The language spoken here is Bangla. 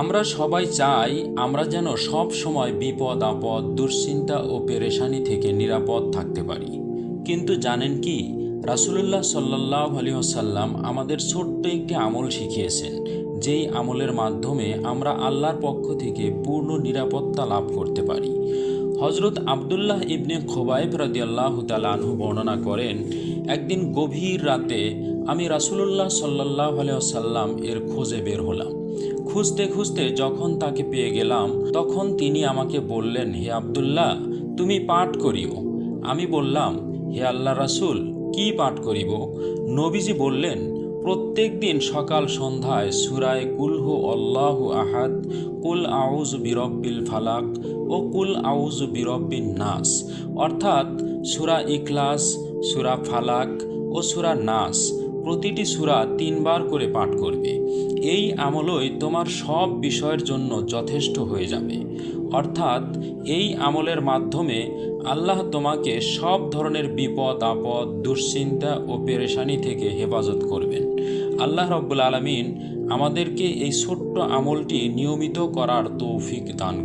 আমরা সবাই চাই আমরা যেন সব সময় বিপদ, আপদ, দুশ্চিন্তা ও পেরেশানি থেকে নিরাপদ থাকতে পারি। কিন্তু জানেন কি? রাসুলুল্লাহ সাল্লাহ আলিয়াল্লাম আমাদের ছোট্ট একটি আমল শিখিয়েছেন, যেই আমলের মাধ্যমে আমরা আল্লাহর পক্ষ থেকে পূর্ণ নিরাপত্তা লাভ করতে পারি। হজরত আবদুল্লাহ ইবনে খোবাইব রাদিয়াল্লাহ তালাহু বর্ণনা করেন, একদিন গভীর রাতে আমি রাসুলুল্লাহ সাল্লাহ আলিয়াল্লাম এর খোঁজে বের হলাম। খুঁজতে খুঁজতে যখন তাকে পেয়ে গেলাম, তখন তিনি আমাকে বললেন, হে আবদুল্লাহ, তুমি পাঠ করিও। আমি বললাম, হে আল্লাহ রাসুল, কি পাঠ করিব? নবীজি বললেন, প্রত্যেক দিন সকাল সন্ধ্যায় সুরায় কুলহু অল্লাহু আহাদ, কুল আউজ বিরব্বিল ফালাক ও কুল আউজ বিরব্বিন নাস। অর্থাৎ সুরা ইখলাস, সুরা ফালাক ও সুরা নাস প্রতিটি সুরা তিনবার করে পাঠ করবে। এই আমলই তোমার সব বিষয়ের জন্য যথেষ্ট হয়ে যাবে। অর্থাৎ এই আমলের মাধ্যমে আল্লাহ তোমাকে সব ধরনের বিপদ, আপদ, দুশ্চিন্তা ও পেরেশানি থেকে হেফাজত করবেন। আল্লাহ রব্বুল আলমিন আমাদেরকে এই ছোট্ট আমলটি নিয়মিত করার তৌফিক দান